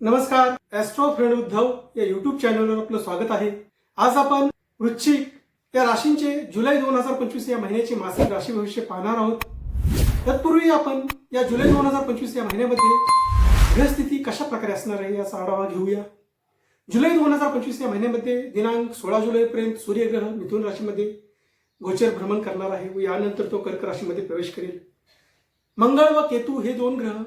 नमस्कार Austro friend Uddhav या YouTube चॅनलवर आपलं स्वागत आहे. आज आपण वृश्चिक या राशींचे जुलै दोन हजार पंचवीस या महिन्याचे मासिक राशी भविष्य पाहणार आहोत. तत्पूर्वी आपण या जुलै दोन हजार पंचवीस या महिन्यामध्ये ग्रहस्थिती कशा प्रकारे असणार आहे याचा आढावा घेऊया. जुलै दोन हजार पंचवीस या महिन्यामध्ये दिनांक सोळा जुलैपर्यंत सूर्यग्रह मिथुन राशीमध्ये गोचर भ्रमण करणार आहे व यानंतर तो कर्क राशीमध्ये प्रवेश करेल. मंगळ व केतू हे दोन ग्रह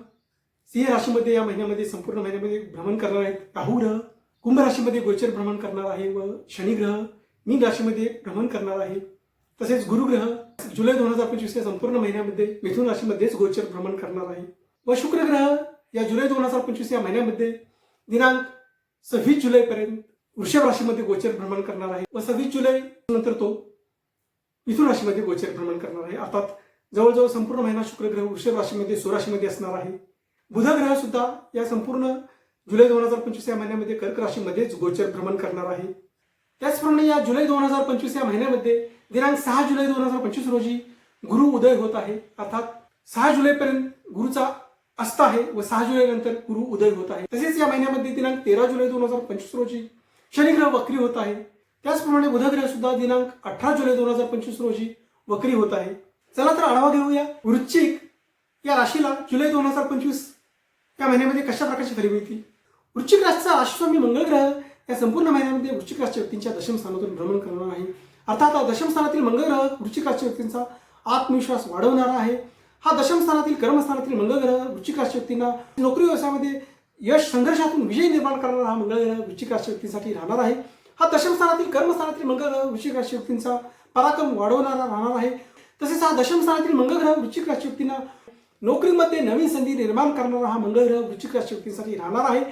सिंह राशीमध्ये या महिन्यामध्ये संपूर्ण महिन्यामध्ये भ्रमण करणार आहेत. राहू ग्रह. कुंभ राशीमध्ये गोचर भ्रमण करणार आहे व शनी ग्रह. मीन राशीमध्ये भ्रमण करणार आहे. तसेच गुरुग्रह जुलै दोन हजार पंचवीस या संपूर्ण महिन्यामध्ये मिथुन राशीमध्येच गोचर भ्रमण करणार आहे. व शुक्र ग्रह. या जुलै दोन हजार पंचवीस या महिन्यामध्ये दिनांक सव्वीस जुलैपर्यंत वृषभ राशीमध्ये गोचर भ्रमण करणार आहे व सव्वीस जुलै नंतर तो मिथुन राशीमध्ये गोचर भ्रमण करणार आहे. अर्थात जवळजवळ संपूर्ण महिना शुक्र ग्रह वृषभ राशीमध्ये स्वराशीमध्ये असणार आहे. बुधग्रह सुद्धा या संपूर्ण जुलै दोन हजार पंचवीस या महिन्यामध्ये कर्क राशीमध्येच गोचर भ्रमण करणार आहे. त्याचप्रमाणे या जुलै दोन हजार पंचवीस या महिन्यामध्ये दिनांक सहा जुलै दोन हजार पंचवीस रोजी गुरु उदय होत आहे. अर्थात सहा जुलैपर्यंत गुरुचा अस्त आहे व सहा जुलै नंतर गुरु उदय होत आहे. तसेच या महिन्यामध्ये दिनांक तेरा जुलै दोन हजार पंचवीस रोजी शनिग्रह वक्री होत आहे. त्याचप्रमाणे बुधग्रह सुद्धा दिनांक अठरा जुलै दोन हजार पंचवीस रोजी वक्री होत आहे. चला तर आढावा घेऊया वृश्चिक या राशीला जुलै दोन हजार पंचवीस या महिन्यामध्ये कशा प्रकारची फली मिळतील वृश्चिक राशीचा अश्वमी मंगळ ग्रह या संपूर्ण महिन्यामध्ये वृश्चिक राशी व्यक्तींच्या दशम स्थानातून भ्रमण करणार आहे. अर्थात हा दशम स्थानातील मंगळ ग्रह वृश्चिक राशी व्यक्तींचा आत्मविश्वास वाढवणारा आहे. हा दशम स्थानातील कर्मस्थानातील मंगळ ग्रह वृश्चिक राशी व्यक्तींना नोकरी व्यवसायामध्ये यश संघर्षातून विजय निर्माण करणारा हा मंगळ ग्रह वृश्चिक राशी व्यक्तींसाठी राहणार आहे. हा दशम स्थानातील कर्मस्थानातील मंगळ ग्रह वृश्चिक राशी व्यक्तींचा पराक्रम वाढवणारा राहणार आहे. तसेच हा दशम स्थानातील मंगळ ग्रह वृश्चिक राशी व्यक्तींना नोकरीमध्ये नवीन संधी निर्माण करणारा हा मंगळ ग्रह वृश्चिक राशी व्यक्तींसाठी राहणार आहे.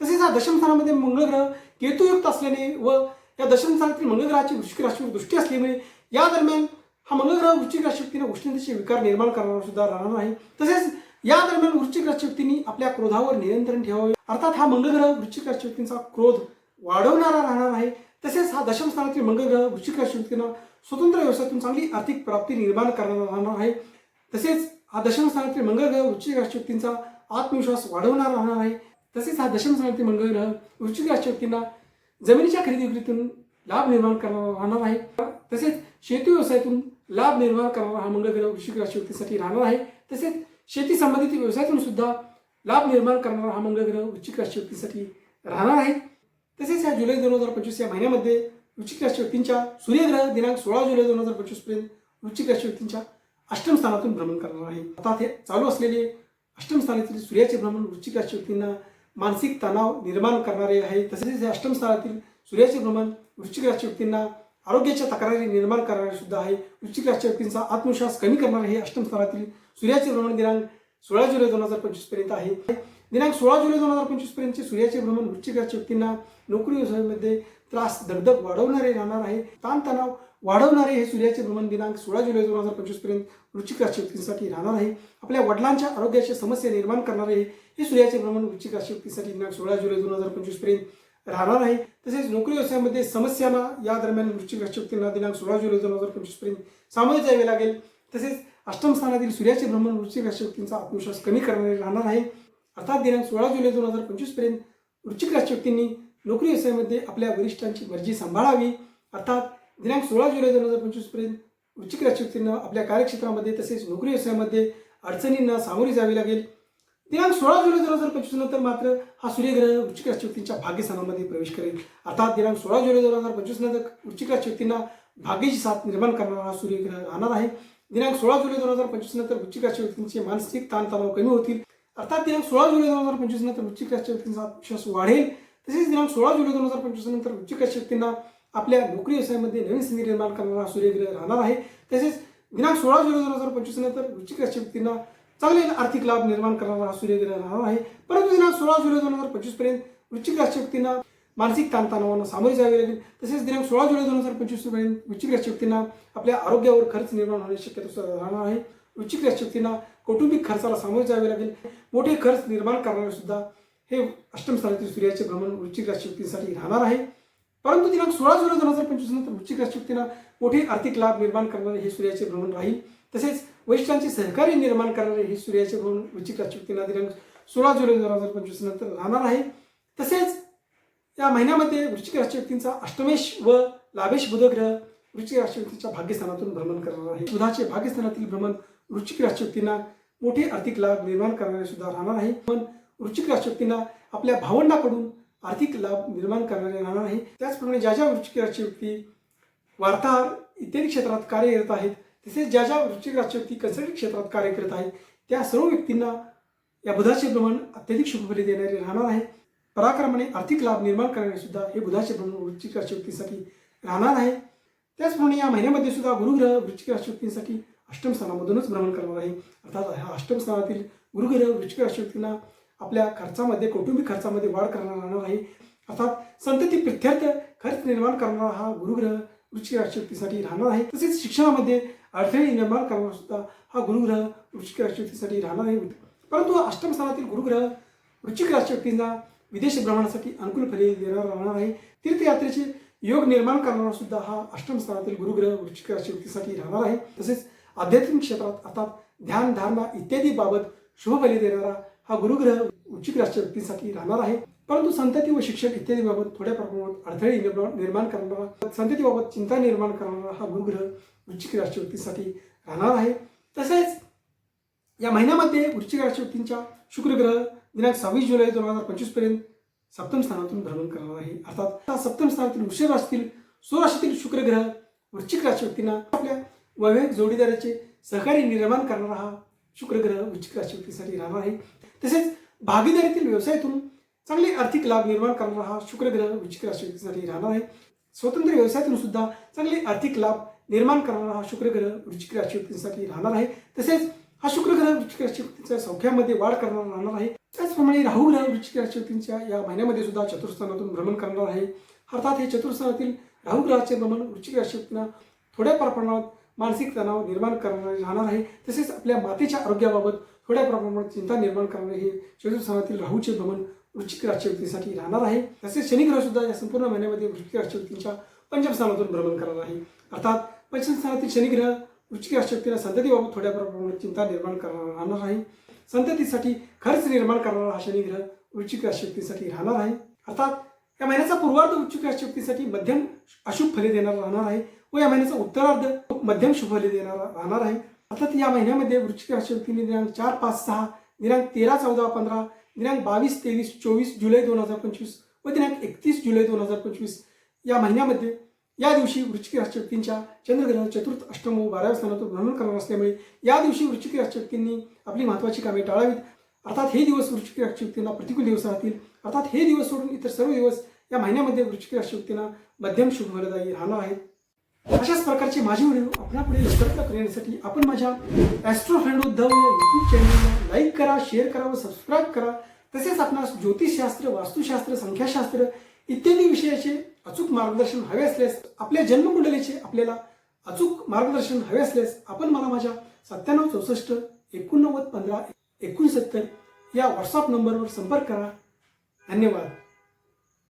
तसेच हा दशमस्थानामध्ये मंगळ ग्रह केतुयुक्त असल्याने व या दशमस्थानातील मंगळ ग्रहाची वृश्चिक राशीवर दृष्टी असल्यामुळे या दरम्यान हा मंगळ ग्रह वृश्चिक राशी व्यक्तीने उष्णतेचे विकार निर्माण करणारा सुद्धा राहणार आहे. तसेच या दरम्यान वृश्चिक राशी व्यक्तींनी आपल्या क्रोधावर नियंत्रण ठेवावे. अर्थात हा मंगळ ग्रह वृश्चिक राशी व्यक्तींचा क्रोध वाढवणारा राहणार आहे. तसेच हा दशमस्थानातील मंगळ ग्रह वृश्चिक राशी व्यक्तींना स्वतंत्र व्यवसायातून चांगली आर्थिक प्राप्ती निर्माण करणारा राहणार आहे. तसेच हा दशम स्थानातील मंगळ ग्रह वृश्चिक राशी व्यक्तींचा आत्मविश्वास वाढवणारा राहणार आहे. तसेच हा दशम स्थानातील मंगळ ग्रह वृश्चिक राशी व्यक्तींना जमिनीच्या खरेदी विक्रीतून लाभ निर्माण करणारा राहणार आहे. तसेच शेती व्यवसायातून लाभ निर्माण करणारा हा मंगळ ग्रह वृश्चिक राशी व्यक्तीसाठी राहणार आहे. तसेच शेती संबंधित व्यवसायातून सुद्धा लाभ निर्माण करणारा हा मंगळ ग्रह वृश्चिक राशी व्यक्तीसाठी राहणार आहे. तसेच या जुलै दोन हजार पंचवीस या महिन्यामध्ये वृश्चिक राशी व्यक्तींच्या सूर्यग्रह दिनांक सोळा जुलै दोन हजार पंचवीसपर्यंत वृश्चिक राशी व्यक्तींच्या अष्टम स्थानातून भ्रमण करणार आहे. अर्थात हे चालू असलेले अष्टम स्थानातील सूर्याचे भ्रमण वृश्चिक राशी व्यक्तींना मानसिक तणाव निर्माण करणारे आहे. तसेच हे अष्टम स्थानातील सूर्याचे भ्रमण वृश्चिक राशी व्यक्तींना आरोग्याच्या तक्रारी निर्माण करणारे सुद्धा आहे. वृश्चिक राशी व्यक्तींचा आत्मविश्वास कमी करणारे हे अष्टम स्थानातील सूर्याचे भ्रमण दिनांक सोळा जुलै दोन हजार पंचवीसपर्यंत आहे. दिनांक सोळा जुलै दोन हजार पंचवीस पर्यंतचे सूर्याचे भ्रमण वृश्चिक राशी व्यक्तींना नोकरी व्यवसायामध्ये त्रास दगदग वाढवणारे राहणार आहे. ताणतणाव वाढवणारे हे सूर्याचे भ्रमण दिनांक सोळा जुलै दोन हजार पंचवीसपर्यंत वृश्चिक राशी व्यक्तींसाठी राहणार आहे. आपल्या वडिलांच्या आरोग्याची समस्या निर्माण करणारे हे सूर्याचे भ्रमण वृश्चिक राशी व्यक्तीसाठी दिनांक सोळा जुलै दोन हजार पंचवीसपर्यंत राहणार आहे. तसेच नोकरी व्यवसायामध्ये समस्यांना या दरम्यान वृश्चिक राशी व्यक्तींना दिनांक सोळा जुलै दोन हजार पंचवीसपर्यंत सामोरे जावे लागेल. तसेच अष्टम स्थानातील सूर्याचे भ्रमण वृश्चिक राशी व्यक्तींचा आत्मविश्वास कमी करणारे राहणार आहे. अर्थात दिनांक सोळा जुलै दोन हजार पंचवीसपर्यंत वृश्चिक राशी व्यक्तींनी नोकरी व्यवसायामध्ये आपल्या वरिष्ठांची मर्जी सांभाळावी. अर्थात दिनांक सोळा जुलै दोन हजार पंचवीसपर्यंत वृश्चिक राशी व्यक्तींना आपल्या कार्यक्षेत्रामध्ये तसेच नोकरी व्यवसायामध्ये अडचणींना सामोरी जावी लागेल. दिनांक सोळा जुलै दोन हजार पंचवीस नंतर मात्र हा सूर्यग्रह वृश्चिक राशी व्यक्तींच्या भाग्यस्थानामध्ये प्रवेश करेल. अर्थात दिनांक सोळा जुलै दोन हजार पंचवीस नंतर वृश्चिक राशी व्यक्तींना भाग्याची साथ निर्माण करणारा हा सूर्यग्रह राहणार आहे. दिनांक सोळा जुलै दोन हजार पंचवीस नंतर वृश्चिक राशी व्यक्तींचे मानसिक ताणतणाव कमी होतील. अर्थात दिनांक सोळा जुलै दोन हजार पंचवीस नंतर वृश्चिक राशी व्यक्तींचा आत्मविश्वास वाढेल. तसेच दिनांक सोळा जुलै दोन हजार पंचवीस नंतर वृश्चिक राशी व्यक्तींना आपल्या नोकरी व्यवसायामध्ये नवीन संधी निर्माण करणारा सूर्यग्रह राहणार आहे. तसेच दिनांक सोळा जुलै दोन हजार पंचवीस नंतर वृश्चिक राशी व्यक्तींना चांगले आर्थिक लाभ निर्माण करणारा हा सूर्यग्रह राहणार आहे. परंतु दिनांक सोळा जुलै दोन हजार पंचवीसपर्यंत वृश्चिक राशी व्यक्तींना मानसिक ताणतणावांना सामोरे जावे लागेल. तसेच दिनांक सोळा जुलै दोन हजार पंचवीसपर्यंत वृश्चिक राशी व्यक्तींना आपल्या आरोग्यावर खर्च निर्माण होण्याची शक्यता राहणार आहे. वृश्चिक राशी व्यक्तींना कौटुंबिक खर्चाला सामोरे जावे लागेल. मोठे खर्च निर्माण करणारे सुद्धा हे अष्टम स्थानातील सूर्याचे भ्रमण वृश्चिक राशी व्यक्तींसाठी राहणार आहे. परंतु दिनांक सोळा जुलै दोन हजार पंचवीस नंतर वृश्चिक राशी मोठे आर्थिक लाभ निर्माण करणारे हे सूर्याचे भ्रमण राहील. तसेच वरिष्ठांचे सहकार्य निर्माण करणारे हे सूर्याचे भ्रमण वृश्चिक राशी दिनांक सोळा जुलै दोन हजार पंचवीस नंतर राहणार आहे. तसेच या महिन्यामध्ये वृश्चिक राशी व्यक्तींचा अष्टमेश व लाभेश बुधग्रह वृश्चिक राशी भाग्यस्थानातून भ्रमण करणार आहे. बुधाचे भाग्यस्थानातील भ्रमण वृश्चिक राशी व्यक्तींना मोठे आर्थिक लाभ निर्माण करणारे सुद्धा राहणार आहे. पण वृश्चिक राशी व्यक्तींना आपल्या भावंडाकडून आर्थिक लाभ निर्माण करणारे राहणार आहे. त्याचप्रमाणे ज्या ज्या वृश्चिक व्यक्ती वार्ताहर इत्यादी क्षेत्रात कार्य करत आहेत तसेच ज्या ज्या वृश्चिक व्यक्ती कन्सल्टिंग क्षेत्रात कार्य करत आहेत त्या सर्व व्यक्तींना या बुधाचे भ्रमण अत्यधिक शुभफली देणारे राहणार आहे. पराक्रमाने आर्थिक लाभ निर्माण करणारे सुद्धा हे बुधाचे भ्रमण वृश्चिक व्यक्तीसाठी राहणार आहे. त्याचप्रमाणे या महिन्यामध्ये सुद्धा गुरुग्रह वृश्चिक व्यक्तींसाठी अष्टम स्थानामधूनच भ्रमण करणार आहे. अर्थात ह्या अष्टम स्थानातील गुरुग्रह वृश्चिक व्यक्तींना आपल्या खर्चामध्ये कौटुंबिक खर्चामध्ये वाढ करणार आहे अर्थात संतती प्रत्यर्थ खर्च निर्माण करणारा हा गुरुग्रह वृश्चिक राशी राहणार आहे. तसेच शिक्षणामध्ये अडथळे निर्माण करणारा सुद्धा हा गुरुग्रह वृश्चिक राशी राहणार आहे. परंतु अष्टम स्थानातील गुरुग्रह वृश्चिक राशी विदेश भ्रमणासाठी अनुकूल फले देणार राहणार आहे. तीर्थयात्रेचे योग निर्माण करणारा सुद्धा हा अष्टम स्थानातील गुरुग्रह वृश्चिक राशी राहणार आहे. तसेच आध्यात्मिक क्षेत्रात अर्थात ध्यान धारणा इत्यादी बाबत शुभफले देणारा हा गुरुग्रह उच्चिक व्यक्तींसाठी राहणार आहे. परंतु संतती व शिक्षक इत्यादी बाबत थोड्या प्रमाणात अडथळे निर्माण करणारा संततीबाबत चिंता निर्माण करणारा हा गुरुग्रह वृश्चिक राशी राहणार आहे. तसेच या महिन्यामध्ये वृश्चिक राशी व्यक्तींच्या शुक्रग्रह दिनांक सव्वीस जुलै दोन हजार पंचवीसपर्यंत सप्तम स्थानातून भ्रमण करणार आहे. अर्थात सप्तम स्थानातील वृषभ राशीतील स्वराशीतील शुक्रग्रह वृश्चिक राशी व्यक्तींना आपल्या वैवाहिक जोडीदाराचे सहकारी निर्माण करणारा हा शुक्रग्रह वृश्चिक राशी व्यक्तीसाठी राहणार आहे. तसेच भागीदारीतील व्यवसायातून चांगले आर्थिक लाभ निर्माण करणारा हा शुक्रग्रह वृश्चिक राशी व्यक्तीसाठी राहणार आहे. स्वतंत्र व्यवसायातून सुद्धा चांगले आर्थिक लाभ निर्माण करणारा हा शुक्रग्रह वृश्चिक राशी व्यक्तींसाठी राहणार आहे. तसेच हा शुक्रग्रह वृश्चिक राशी व्यक्तींच्या सौख्यामध्ये वाढ करणार राहणार आहे. त्याचप्रमाणे राहू ग्रह वृश्चिक राशी व्यक्तींच्या या महिन्यामध्ये सुद्धा चतुर्थानातून भ्रमण करणार आहे. अर्थात हे चतुर्थानातील राहू ग्रहाचे भ्रमण वृश्चिक राशी व्यक्तींना थोड्याफार प्रमाणात मानसिक तणाव निर्माण करणारे राहणार आहे. तसेच आपल्या मातेच्या आरोग्याबाबत थोड्या प्रमाणात चिंता निर्माण करणारे हे चतुर्थानातील राहूचे भ्रमण वृश्चिक राशी व्यक्तीसाठी राहणार आहे. तसेच शनिग्रह सुद्धा या संपूर्ण महिन्यामध्ये वृश्चिक राशी व्यक्तींच्या भ्रमण करणार आहे. अर्थात पंचमस्थानातील शनिग्रह वृश्चिक राशी व्यक्तीला संततीबाबत थोड्या प्रमाणात चिंता निर्माण करणार राहणार आहे. संततीसाठी खर्च निर्माण करणारा हा शनिग्रह वृश्चिक राशी व्यक्तीसाठी राहणार आहे. अर्थात या महिन्याचा पूर्वार्ध उच्च शक्तीसाठी मध्यम अशुभ फले देणार राहणार आहे व या महिन्याचा उत्तरार्ध मध्यम शुभ फले देणार राहणार आहे. अर्थात या महिन्यामध्ये वृश्चिक राशी दिनांक चार पाच सहा दिनांक तेरा चौदा पंधरा दिनांक बावीस तेवीस चोवीस जुलै दोन हजार पंचवीस व दिनांक एकतीस जुलै दोन हजार पंचवीस या महिन्यामध्ये या दिवशी वृश्चिक राशी चंद्रग्रहण चंद्रग्रह चतुर्थ अष्टम व बाराव्या स्थानातून भ्रमण करणार असल्यामुळे या दिवशी वृश्चिक राशी आपली महत्त्वाची कामे टाळावीत. अर्थात हे दिवस वृश्चिक राशी व्यक्तींना प्रतिकूल दिवस राहतील अर्थात हे दिवस सोडून इतर सर्व दिवस या महिन्यामध्ये वृश्चिक राशी व्यक्तींना मध्यम शुभ फलदायी राहणार आहे. अशाच प्रकारचे माझे व्हिडिओ आपल्यापुढे लवकरात लवकर आपण माझ्या ॲस्ट्रो फ्रेंड उद्धव या यूट्यूब चॅनलला लाईक करा शेअर करा व सबस्क्राईब करा. तसेच आपणास ज्योतिषशास्त्र वास्तुशास्त्र संख्याशास्त्र इत्यादी विषयाचे अचूक मार्गदर्शन हवे असल्यास आपल्या जन्मकुंडलीचे आपल्याला अचूक मार्गदर्शन हवे असल्यास आपण मला माझ्या सत्त्याण्णव चौसष्ट एकोणनव्वद पंधरा एकोणसत्तर या व्हॉट्सअप नंबरवर संपर्क करा. धन्यवाद.